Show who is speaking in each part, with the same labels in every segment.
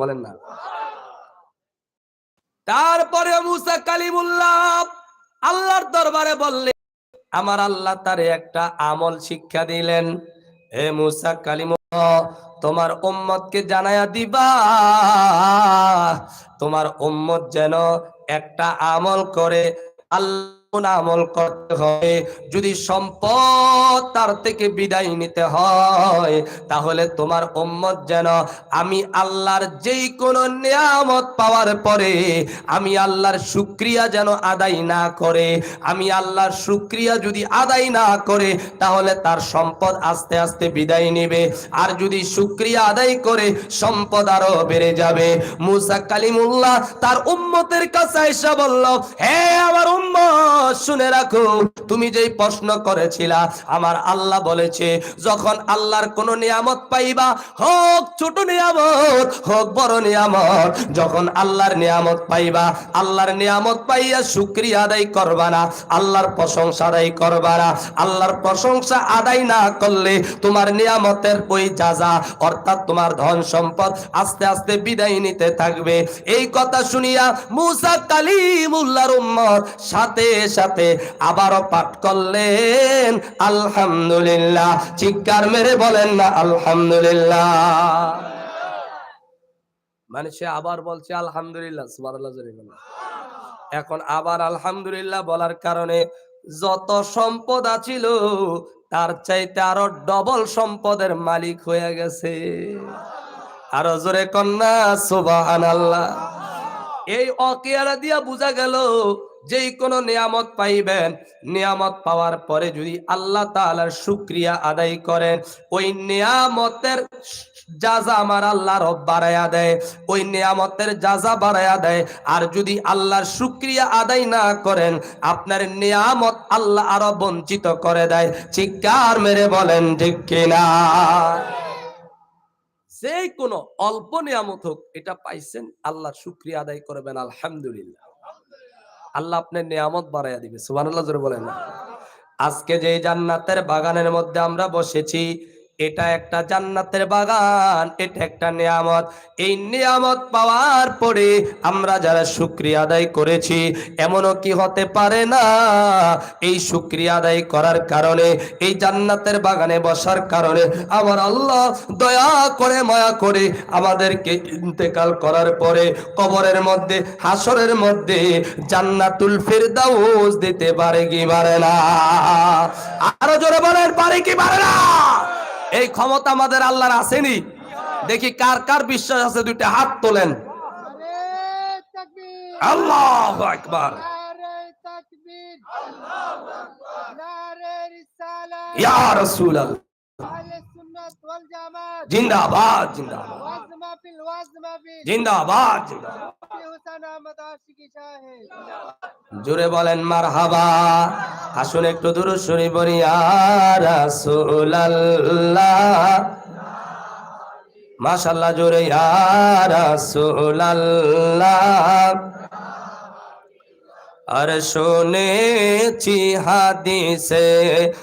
Speaker 1: বলেন না। তারপরে মুসা কালিমুল্লাহ আল্লাহর দরবারে বললেন আমার আল্লাহ তারে একটা আমল শিক্ষা দিলেন। হে মুসা কালিমুল্লাহ, তোমার উম্মতকে জানায়া দিবা। তোমার উম্মত যেন একটা আমল করে আল্লাহ আমল করতে হবে, যদি সম্পদ তার থেকে বিদায় নিতে হয়, তাহলে তোমার উম্মত যেন আমি আল্লাহর যেই কোনো নিয়ামত পাওয়ার পরে আমি আল্লাহর শুক্রিয়া যেন আদায় না করে, আমি আল্লাহর শুক্রিয়া যদি আদায় না করে, তাহলে তার সম্পদ আস্তে আস্তে বিদায় নেবে। আর যদি শুক্রিয়া আদায় করে, সম্পদ আরও বেড়ে যাবে। মুসা কালিমুল্লাহ তার উম্মতের কাছে এসে বলল, হে আমার উম্মত শুনে রাখো, তুমি যেই প্রশ্ন করেছিলা, আমার আল্লাহ বলেছে, যখন আল্লাহর কোন নিয়ামত পাইবা, হোক ছোট নিয়ামত, হোক বড় নিয়ামত, যখন আল্লাহর নিয়ামত পাইবা, আল্লাহর নিয়ামত পাইয়া শুক্রিয়া আদায় করবা না, আল্লাহর প্রশংসা আদায় করবা না, আল্লাহর প্রশংসা আদায় না করলে তোমার নিয়ামতের ওই যাজা অর্থাৎ তোমার ধন সম্পদ আস্তে আস্তে বিদায় নিতে থাকবে। এই কথা শুনিয়া মুসা কালিমুল্লাহর উম্মত সাথে সাথে আবারও পাঠ করলেন। আলহামদুলিল্লাহ। চিৎকার মেরে বলেন না, আলহামদুলিল্লাহ। মানে সে আবার বলছে, আলহামদুলিল্লাহ এখন আবার আলহামদুলিল্লাহ বলার কারণে যত সম্পদ আছিল, তার চাইতে আরও ডবল সম্পদের মালিক হয়ে গেছে। আরও জোরে কন্যা আল্লাহ এই অকিয়ারা দিয়া বোঝা গেল যেই কোনো নিয়ামত পাইবেন, নিয়ামত পাওয়ার পরে যদি আল্লাহ তাআলার শুক্রিয়া আদায় করেন, ওই নিয়ামতের যাজা আমার আল্লাহ রব বাড়ায়া দেয়, ওই নিয়ামতের যাজা বাড়ায়া দেয়, আর যদি আল্লাহর শুক্রিয়া আদায় না করেন, আপনার নিয়ামত আল্লাহ আরও বঞ্চিত করে দেয়। চিৎকার মেরে বলেন, ঠিক কিনা? যে কোনো অল্প নিয়ামত হোক, এটা পাইছেন, আল্লাহর শুক্রিয়া আদায় করবেন, আলহামদুলিল্লাহ। আল্লাহ আপনার নিয়ামত বাড়াইয়া দিবে, সুবহানাল্লাহ জোরে বলেন। আজকে যে জান্নাতের বাগানের মধ্যে আমরা বসেছি এটা একটা জান্নাতের বাগান, এটা একটা নিয়ামত। এই নিয়ামত পাওয়ার পরে আমরা যারা শুক্রিয়া আদায় করেছি, এমনও কি হতে পারে না? এই শুক্রিয়া আদায় করার কারণে, এই জান্নাতের বাগানে বসার কারণে আমার আল্লাহ দয়া করে, মায়া করে আমাদেরকে ইন্তেকাল করার পরে কবরের মধ্যে, হাসরের মধ্যে জান্নাতুল ফিরদাউস দিতে পারে কি পারে না? আরও জোরে বলেন, পারে কি পারে না? এই ক্ষমতা আমাদের আল্লাহর আসেনি। দেখি কার কার বিশ্বাস আছে দুইটা হাত তোলেন। আল্লাহ
Speaker 2: একবার
Speaker 1: ইয়া
Speaker 2: ওয়াল জামাত
Speaker 1: জিন্দাবাদ জিন্দাবাদ জিন্দাবাদ জোরে বলেন মারহাবা। আসুন একটু দূর শুনি বলি রাসূলুল্লাহ। মাশাআল্লাহ জোরে ইয়া রাসূলুল্লাহ। আর শুনেছি হাদিসে,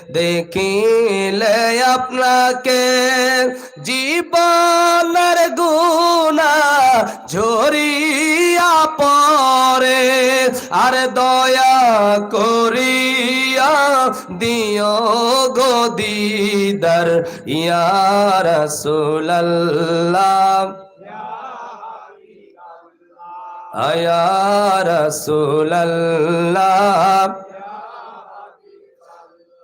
Speaker 1: দেখিলে আপনাকে জীবনের গুণা ঝরিয়া পরে আর দয়া করিয়া দিও গো দিদার, ইয়া আয়া রাসূলুল্লাহ।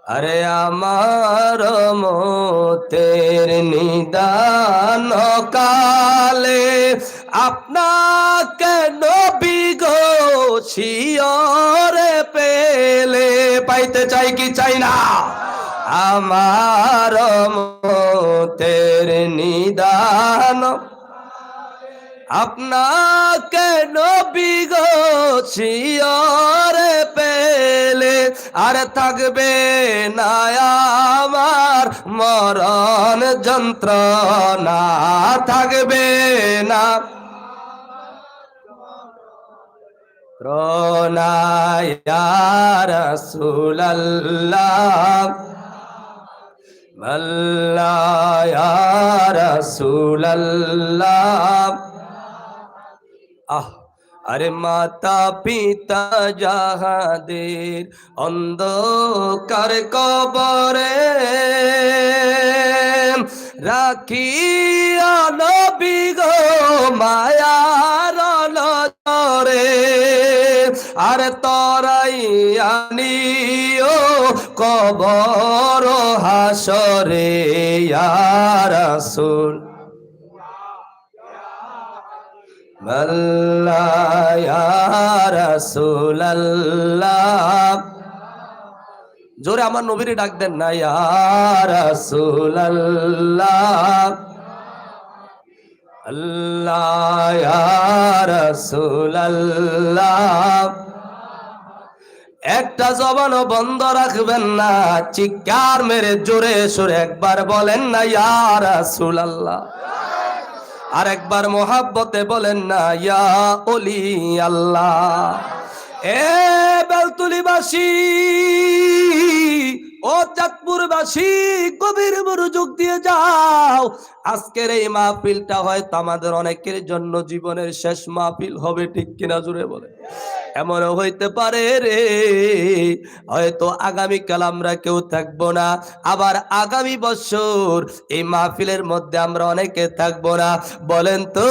Speaker 1: আরে আমার মতের নিদান কালে আপনাকে নবী গো শিয়রে পেলে, পাইতে চাই কি চাই না? আমার মতের নিদান আপনাকে নবী গো শিয়রে পেলে আর থাকবে না আমার মরণ যন্ত্রণা থাকবে না আল্লাহ ইয়া রাসূলাল্লাহ। আহ, আরে মাতা পিতা যাহাদের অন্ধকার কবরে রাখিয়া নবী গো মায়ার নজরে, আর তরাই আনিও কবর হাসরে ইয়া রাসূল আল্লাহ জোরে আমার নবীরে ডাক দেন না, ইয়া রাসূলাল্লাহ। আল্লাহ, ইয়া রাসূলাল্লাহ। একটা জবানও বন্ধ রাখবেন না, চিৎকার মেরে জোরে সোরে একবার বলেন না, ইয়া রাসূলাল্লাহ। আর একবার মোহাব্বতে বলেন না ইয়া অলি আল্লাহ এ বেলতুলিবাসী ও চাঁদপুরবাসী, গভীর মনোযোগ দিয়ে যাও। আজকের এই মাহফিলটা হয়তো আমাদের অনেকের জন্য জীবনের শেষ মাহফিল হবে, ঠিক কিনা জুড়ে বলে? এমনও হইতে পারে রে, হয়তো আগামীকাল আমরা কেউ থাকব না, আবার আগামী বছর এই মাহফিলের মধ্যে আমরা অনেকে থাকব না। বলেন তো,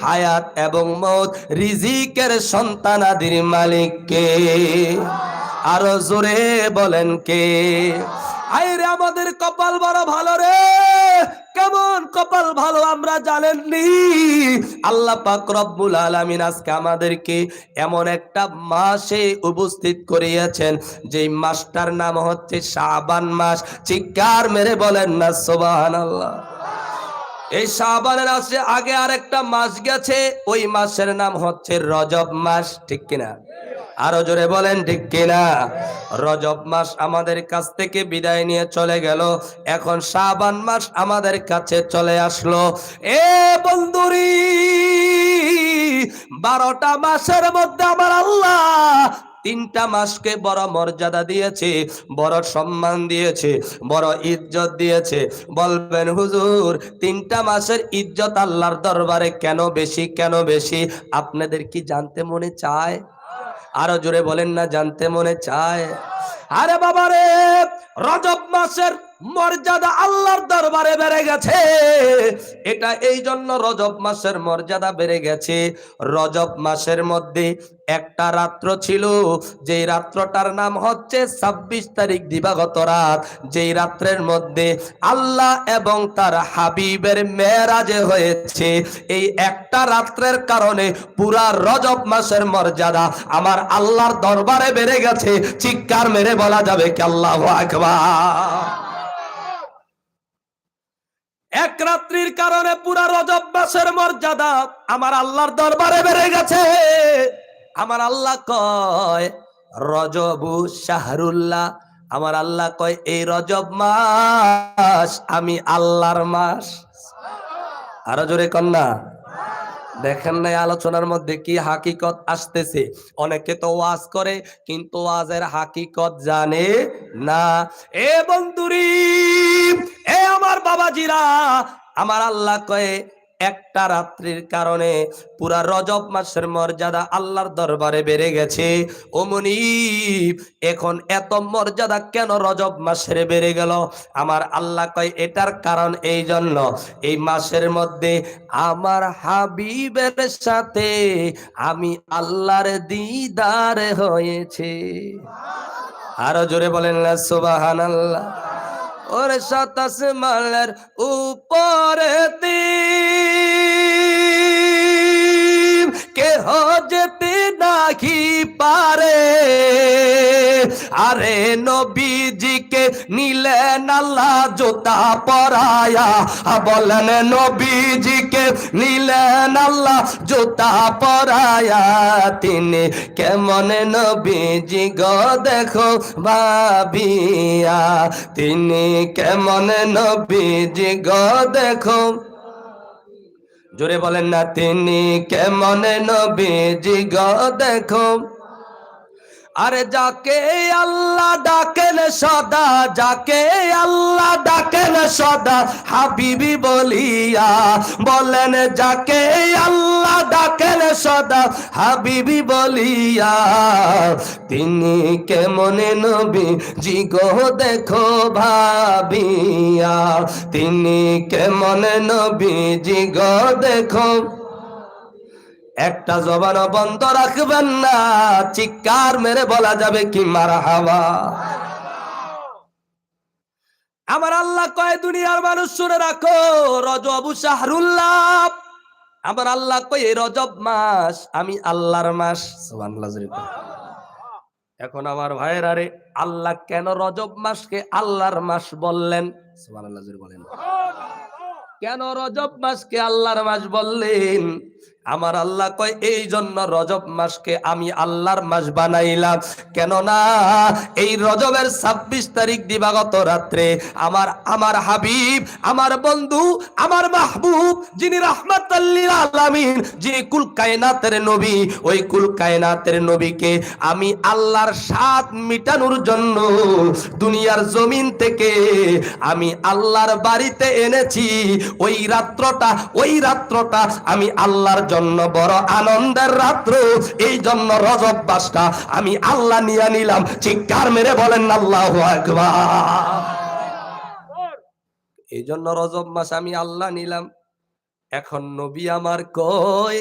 Speaker 1: হায়াত এবং মত রিজিকের সন্তানাদির মালিককে। আরও জোরে বলেন কে? আইরে আমাদের কপাল বড় ভালো রে। কেমন কপাল ভালো আমরা জানেননি? আল্লাহ পাক রব্বুল আলামিন আজকে আমাদেরকে এমন একটা মাসে উপস্থিত করিয়েছেন যে মাসটার নাম হচ্ছে শাবান মাস। চিৎকার মেরে বলেন না, সুবহানাল্লাহ। এই শাবানের আসে আগে আরেকটা মাস গেছে, ওই মাসের নাম হচ্ছে রজব মাস, ঠিক কিনা? আরও জোরে বলেন, ঠিক কিনা? রজব মাস আমাদের কাছ থেকে বিদায় নিয়ে চলে গেল। এখন শাবান মাস আমাদের কাছে চলে আসলো। এ বন্ধুরি, বারোটা মাসের মধ্যে আমার আল্লাহ তিনটা মাসকে বড় মর্যাদা দিয়েছে, বড় সম্মান দিয়েছে, বড় ইজ্জত দিয়েছে। বলবেন, হুজুর, তিনটা মাসের ইজ্জত আল্লাহর দরবারে কেন বেশি কেন বেশি? আপনাদের কি জানতে মনে চায়? আরও জোরে বলেন না জানতে মনে চায়। আরে বাবারে রজব মাসের মর্যাদা আল্লাহর দরবারে বেড়ে গেছে। এটা এই জন্য রজব মাসের মর্যাদা বেড়ে গেছে। রজব মাসের মধ্যে একটা রাত্র ছিল, যেই রাত্রটার নাম হচ্ছে ছাব্বিশ তারিখ দিবাগত রাত। যেই রাত্রের মধ্যে আল্লাহ এবং তার হাবিবের মেয়েরাজে হয়েছে। এই একটা রাত্রের কারণে পুরা রজব মাসের মর্যাদা আমার আল্লাহর দরবারে বেড়ে গেছে। চিৎকার মেরে বলা যাবে কি আল্লাহ আকবার? এক রাত্রির কারণে পুরা রজব মাসের মর্যাদা আমার আল্লাহর দরবারে বেড়ে গেছে। আমার আল্লাহ কয়, রজবু শাহরুল্লাহ। আমার আল্লাহ কয়, এই রজব মাস আমি আল্লাহর মাস। আরও জোরে কন্যা দেখেন নাই আলোচনার মধ্যে কি হাকিকত আসতেছে। অনেকে তো ওয়াজ করে, কিন্তু ওয়াজের হাকিকত জানে না। এ বন্ধুরি বাবাজিরা, আমার আল্লাহ কয়ে, একটা রাত্রির কারণে পুরা রজব মাসের মর্যাদা আল্লাহর দরবারে বেড়ে গেছে। ও মনিব, এখন এত মর্যাদা কেন রজব মাসের বেড়ে গেল? আমার আল্লাহ কয়, এটার কারণ এই জন্য এই মাসের মধ্যে আমার হাবিবের সাথে আমি আল্লাহর দিদার হয়েছে। আরও জোরে বলেন না সুবাহান আল্লাহ ওর সাতাশ মালের উপরে কে কেহ নাকি পারে? আরে নবীজিকে নিলেন আল্লাহ জোতা পরায়া। বলেন নবীজিকে নিলেন আল্লাহ জোতা পরায়া। তিনি কেমন নবীজি গো দেখো ভাবিয়া। তিনি কেমন নবীজি গো দেখো জোরে বলেন না তিনি কেমন নবীজি জিগ দেখো। আরে যাকে আল্লাহ ডাকেন সদা, যাকে আল্লাহ ডাকেন সদা, হাবিবি বলিয়া বলেন, যাকে আল্লাহ ডাকেন সদা, হাবিবি বলিয়া। তিনি কেমন নবী, জিগো দেখো ভাবিয়া। তিনি কেমন নবী, জিগো দেখো একটা জবান বন্ধ রাখবেন না, চিৎকার মেরে বলা যাবে কি মারা হাওয়া আমার আল্লাহ কয়, দুনিয়ার মানুষ শুনে রাখো, রজব শাহরুল্লাহ। আমার আল্লাহ কয় রজব মাস আমি আল্লাহর মাস। এখন আমার ভাইয়ের, আরে আল্লাহ কেন রজব মাসকে আল্লাহর মাস বললেন? বলেন। কেন রজব মাসকে আল্লাহর মাস বললেন? আমার আল্লাহ কয়, এই জন্য রজব মাসকে আমি আল্লাহর মাস বানাইলাম। কেননা এই রজবের ছাব্বিশ তারিখ দিবাগত রাত্রে আমার আমার হাবিব, আমার বন্ধু, আমার মাহবুব, যিনি রাহমাত আলামিন, যিনি কুল কায়নাতের নবী, ওই কুল কায়নাতের নবীকে আমি আল্লাহর স্বাদ মিটানোর জন্য দুনিয়ার জমিন থেকে আমি আল্লাহর বাড়িতে এনেছি। ওই রাত্রটা ওই রাত্রটা আমি আল্লাহর জন্য বড় আনন্দের রাত্র। এই জন্য রজব বাসটা আমি আল্লাহ নিয়ে নিলাম। চিৎকার মেরে বলেন আল্লাহ এই জন্য রজব মাস আমি আল্লাহ নিলাম। এখন নবী আমার কয়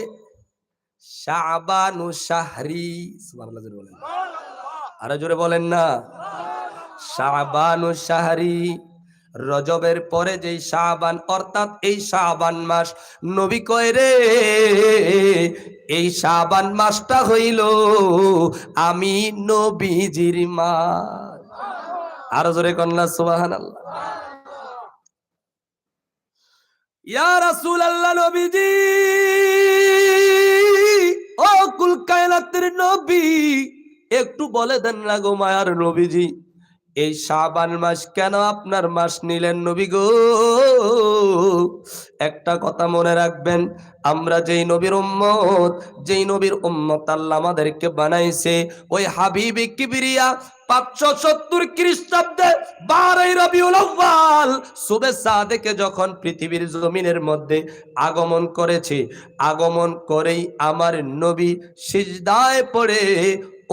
Speaker 1: জোরে বলেন। আরও জোরে বলেন না। শাহরি। রজবের পরে যেই শাবান, অর্থাৎ এই শাবান মাস, নবী কয় রে, এই শাবান মাসটা হইল আমি নবীজির মাস। আরও জোরে কন্যা সুবহানাল্লাহ। ইয়া রাসূলুল্লাহ নবীজি নবী, একটু বলে দেন না গো মায়ার নবীজি। এই শাবান মাস কেন আপনার মাস নিলেন নবী গো? একটা কথা মনে রাখবেন, আমরা যেই নবীর উম্মত, যেই নবীর উম্মত আল্লাহ আমাদেরকে বানাইছে, ওই হাবিবি কিবরিয়া পাঁচশো সত্তর খ্রিস্টাব্দে বারোই রবিউল আউ্বাল সুবে সাদেকে যখন পৃথিবীর জমিনের মধ্যে আগমন করেছে, আগমন করেই আমার নবী সিজদায় পড়ে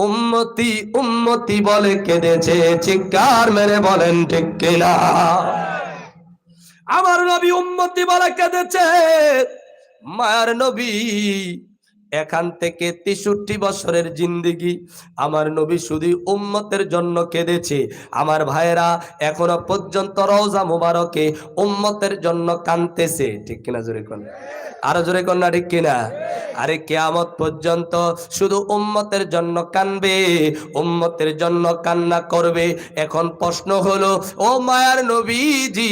Speaker 1: উম্মতি উম্মতি বলে কেঁদেছে, চিৎকার মেরে বলেন ঠিক কিনা? আমার নবী উম্মতি বলে কেঁদেছে, মায়ার নবী এখান থেকে তেষট্টি বছরের জিন্দিগি আমার নবী শুধু উম্মতের জন্য কেঁদেছে। আমার ভাইয়েরা এখনও পর্যন্ত রওজা মুবারকে উম্মতের জন্য কানতেছে ঠিক কিনা জোরে কোন? আরও জোরে কোন না ঠিক কিনা? আরে কেয়ামত পর্যন্ত শুধু উম্মতের জন্য কানবে উম্মতের জন্য কান্না করবে। এখন প্রশ্ন হলো, ও মায়ার নবীজি,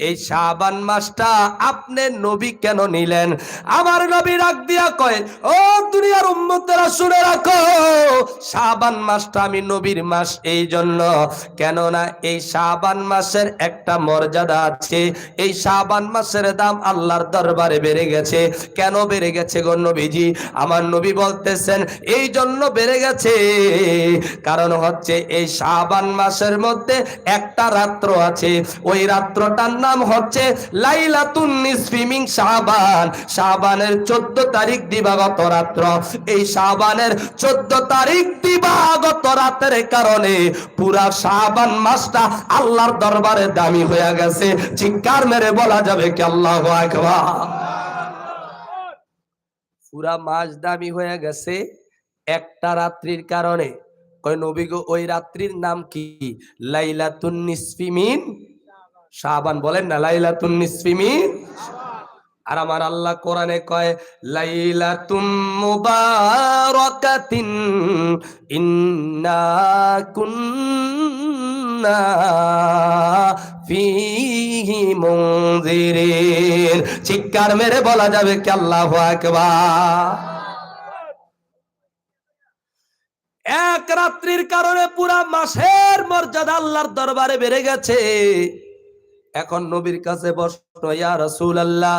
Speaker 1: এই শাবান মাসটা আপনি নবী কেন নিলেন? আমার নবী রাগ দিয়া কয় ও দুনিয়ার উম্মতেরা শুনে রাখো। শাবান মাসটা আমি নবীর মাস এই জন্য কেননা এই মাসের একটা মর্যাদা আছে। এই মাসের দাম আল্লাহর দরবারে বেড়ে গেছে। কেন বেড়ে গেছে গো নবীজি? আমার নবী বলতেছেন এই জন্য বেড়ে গেছে। কারণ হচ্ছে এই শাবান মাসের মধ্যে একটা রাত্র আছে। ওই রাত্রটার নাম হচ্ছে লাইলাতুন নিসফিমিং শাবান। 14 তারিখ দিবাগত রাত্র। এই শাবানের 14 তারিখ দিবাগত রাতের কারণে পুরা শাবান মাসটা আল্লাহর দরবারে দামি হয়ে গেছে। চিৎকার মেরে বলা যাবে কি আল্লাহু পুরা মাস দামি হয়ে গেছে একটা রাত্রির কারণে। কয় নবী গো, ওই রাত্রির নাম কি? লাইলাতুন নিসফিমিন শাবান বলেন না, লাইলাতুন নিসফিমিন আর আমার আল্লাহ কোরআনে কয়, লাইলাতুম মুবারাকাতিন, ইন্না কুন্না ফিহি মুনজিরিন। চিৎকার মেরে বলা যাবে কি আল্লাহু এক রাত্রির কারণে পুরা মাসের মর্যাদা আল্লাহর দরবারে বেড়ে গেছে। এখন নবীর কাছে প্রশ্ন, ইয়া রাসূলুল্লাহ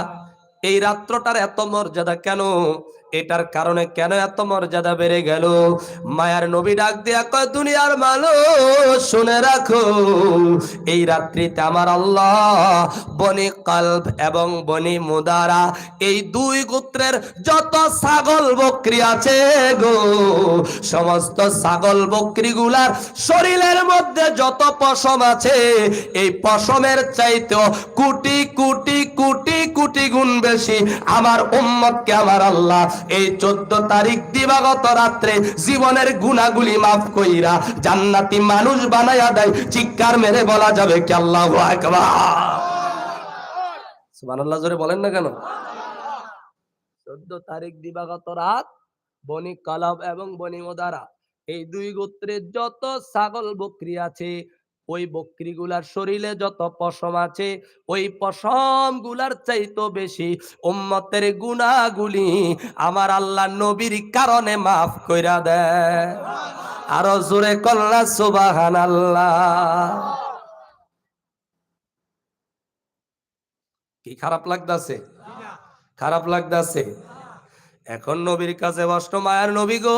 Speaker 1: এই রাত্রটার এত মর্যাদা কেন? এটার কারণে কেন এত মর্যাদা বেড়ে গেল? মায়ার নবী ডাক দিয়া কয়, দুনিয়ার মানুষ, শুনে রাখো, এই রাত্রিতে আমার আল্লাহ বনি কলব এবং বনি মুদারা এই দুই গোত্রের যত ছাগল বকরি আছে গো, সমস্ত ছাগল বকরিগুলার শরীরের মধ্যে যত পশম আছে, এই পশমের চাইতেও কোটি কোটি কোটি কোটি গুণ বেশি আমার উম্মতকে আমার আল্লাহ এই চোদ্দ তারিখ দিবাগত রাত্রে জীবনের গুণাগুলি মাফ কইরা জান্নাতি মানুষ বানায়া দেয়। চিৎকার মেরে বলা যাবে কি আল্লাহ সুবহানাল্লাহ, জোরে বলেন না কেন? চোদ্দ তারিখ দিবাগত রাত, বনি কালাব এবং বনি মোদারা। এই দুই গোত্রের যত ছাগল বকরি আছে ওই বকরি গুলার শরীরে যত পশম আছে, ওই পশমগুলার চাইতো বেশি। উম্মতের গুনাগুলি আমার আল্লাহ নবীর কারণে মাফ কইরা দেয়। আরও জোরে কল্লা সুবাহান আল্লাহ কি খারাপ লাগতাছে? খারাপ লাগতাছে। এখন নবীর কাছে বষ্ট মায়ার নবী গো।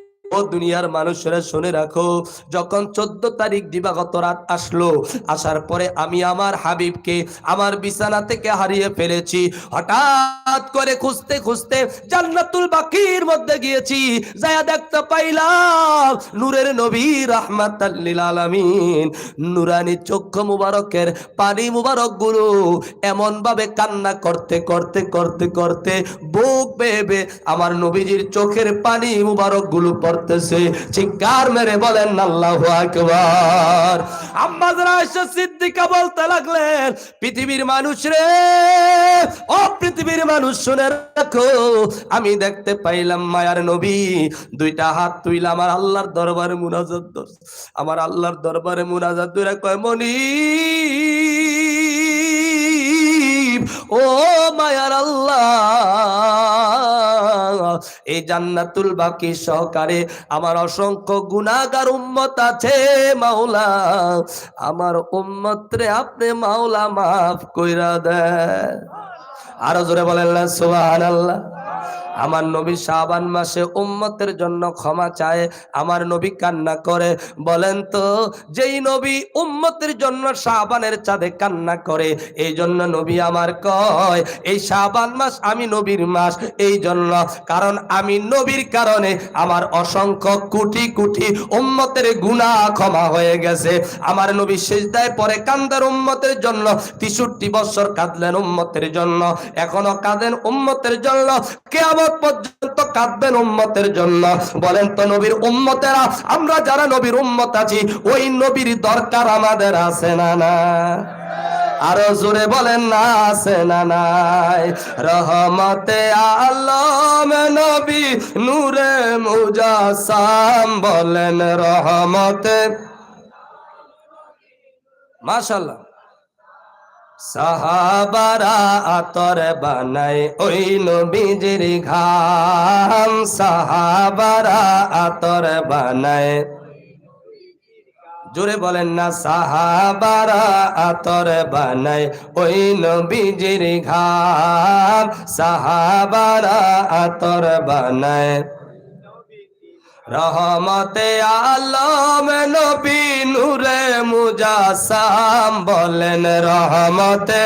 Speaker 1: ও দুনিয়ার মানুষেরা শুনে রাখো, যখন চোদ্দ তারিখ দিবাগত রাত আসলো, আসার পরে আমি আমার হাবিবকে আমার বিছানা থেকে হারিয়ে ফেলেছি। হঠাৎ করে খুঁজতে খুঁজতে জান্নাতুল বাকির মধ্যে গিয়েছি। যায়া দেখতে পাইলাম নূরের নবী রাহমাতাল্লিল আলামিন। নুরানি চক্ষু মুবারকের পানি মুবারকগুলো এমন ভাবে কান্না করতে করতে করতে করতে, বুক বেবে আমার নবীজির চোখের পানি মুবারকগুলো পড়তেছে চিৎকার মেরে বলেন, আল্লাহু আকবার। আম্মা যারা সিদ্দিকা বলতে লাগলেন, পৃথিবীর মানুষ রে, ও পৃথিবীর মানুষ, শুনে রাখো। আমি দেখতে পাইলাম মায়ার নবী, দুইটা হাত তুইলা আমার আল্লাহর দরবারে মুনাজাত। আমার আল্লাহর দরবারে মুনাজাত দুইরা কয় মনি ও মায়ার আল্লাহ এই জান্নাতুল বাকি সহকারে আমার অসংখ্য গুণাগার উম্মত আছে, মাওলা। আমার উম্মত রে আপনি মাওলা মাফ কইরা দেয় আরও জোরে বলেন সোহান সুবহানাল্লাহ। আমার নবী শাবান মাসে উম্মতের জন্য ক্ষমা চায়, আমার নবী কান্না করে। বলেন তো, যেই নবী উম্মতের জন্য শাবানের চাঁদে কান্না করে, এই জন্য নবী আমার কয়, এই শাবান মাস আমি নবীর মাস, এই জন্য। কারণ আমি নবীর কারণে আমার অসংখ্য কোটি কোটি উম্মতের গুনাহ ক্ষমা হয়ে গেছে। আমার নবী সেজদায় পরে কান্দার উম্মতের জন্য, তেষট্টি বছর কাঁদলেন উম্মতের জন্য। এখনও কাঁদেন উম্মতের জন্য। কেয়ামত পর্যন্ত কাঁদবেন উম্মতের জন্য। বলেন তো নবীর উম্মতেরা, আমরা যারা নবীর উম্মত আছি, ওই নবীর দরকার আমাদের আছে না না আরও জোরে বলেন, না আছে না নাই? রহমতে আলম নবী নূরে মুজাসাম বলেন রহমতে। মাশাল্লাহ সাহাবারা আতর বানাই ওই নবীজির ঘাম। সাহাবারা আতর বানায়। জোরে বলেন না, সাহাবারা আতর বানায় ওই নবীজির ঘাম। সাহাবারা আতর বানায়। রহমতে আলম নবী নূরে মুজাসাম বলেন রহমতে।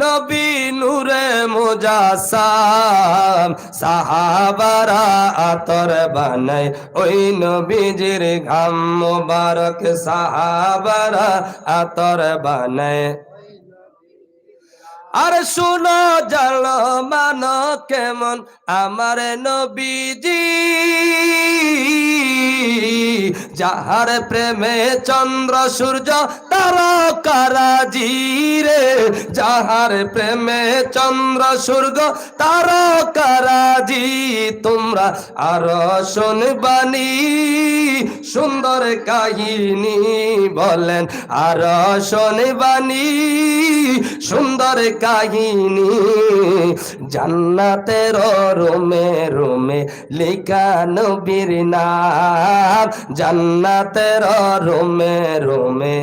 Speaker 1: নবী নূরে মুজাসাম সাহাবারা আতর বানায়। ওই নবীজির ঘাম মুবারক সাহাবারা আতর বানায়। আর শুনো জানো মানো কেমন আমার নবীজি? যাহার প্রেমে চন্দ্র সূর্য তা তারকারাজি রে যাহার প্রেমে চন্দ্র সূর্য তারকারাজি তোমরা আর শোনবানি সুন্দর কাহিনী বলেন, আর শোনবানি সুন্দর কাহিনী, জান্নাতের রোমে রোমে লেখা নবীর নাম। জান্নাতের রোমে রোমে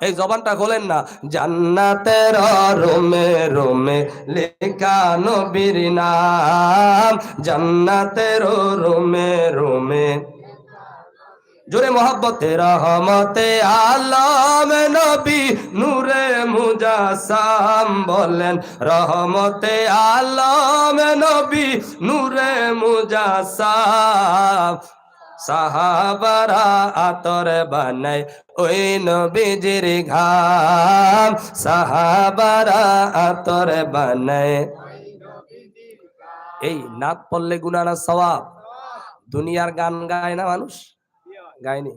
Speaker 1: এই জবানটা খোলেন না। জান্নাতের রোমে রোমে লেখা নবীর নাম। জান্নাতের রোমে রোমে। জোরে মোহাব্বতে, রহমতে, আলম নবী নূরে মুজাসাম বলেন, রহমতে, আলম নবী নূরে মুজাসাম। সাহাবারা আতর বানাই ওই নবীজির ঘাম। সাহাবারা আতর বানাই এই নাক পড়লে গুনানা সওয়াব। দুনিয়ার গান গায় না মানুষ? গায়নি।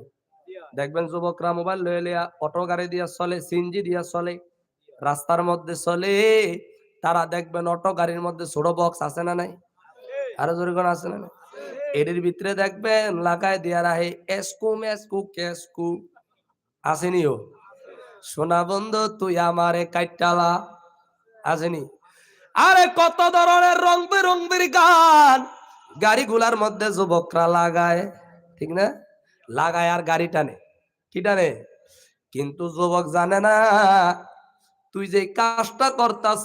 Speaker 1: দেখবেন যুবকরা মোবাইল লয়ে লিয়া অটো গাড়ি দিয়া চলে সিনজি দিয়া চলে, রাস্তার মধ্যে চলে, তারা দেখবেন অটো গাড়ির মধ্যে ছোট বক্স আছে না নাই? আরও জোরে আছে না নাই? এটির ভিতরে দেখবেন, লাগায় দিয়া রাহে, এসকু মেসকু, কেসকু? ও। সোনা বন্ধু, তুই আমারে কাইটালা আসেনি। আরে কত ধরনের রং বেরঙ্গের গান! গাড়িগুলার মধ্যে যুবকরা লাগায়, ঠিক না? লাগায় আর গাড়ি টানে। কি টানে? কিন্তু যুবক জানে না, তুই যে কাজটা করতাস